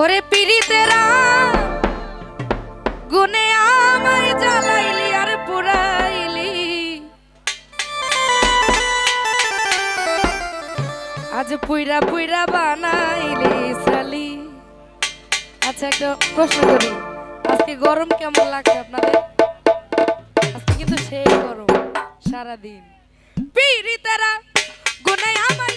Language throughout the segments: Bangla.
ওরে পিড়িতেরা, গুনে আমায় জ্বালাইলি আর পুরাইলি। আজ পুইরা পুইরা বানাইলি সালি আচ্ছা একটা প্রশ্ন করি। আজকে গরম কেমন লাগছে আপনাদের? আজকে কিন্তু সেই গরম সারাদিন। পিড়িতেরা, গুনে আমায়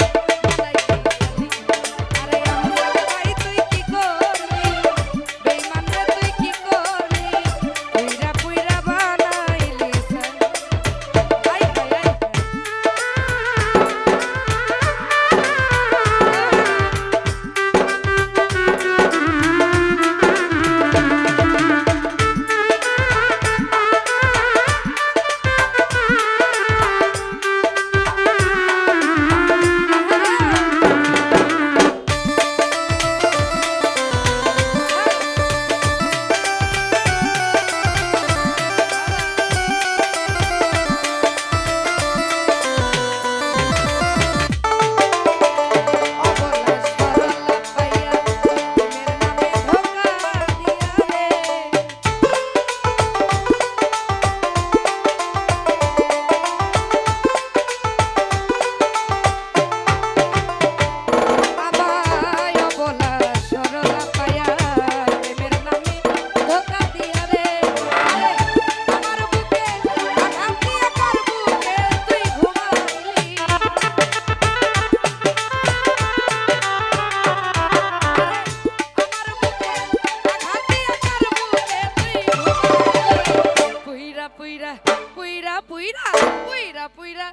পুইরা পুইরা পুইরা পুইরা পুইরা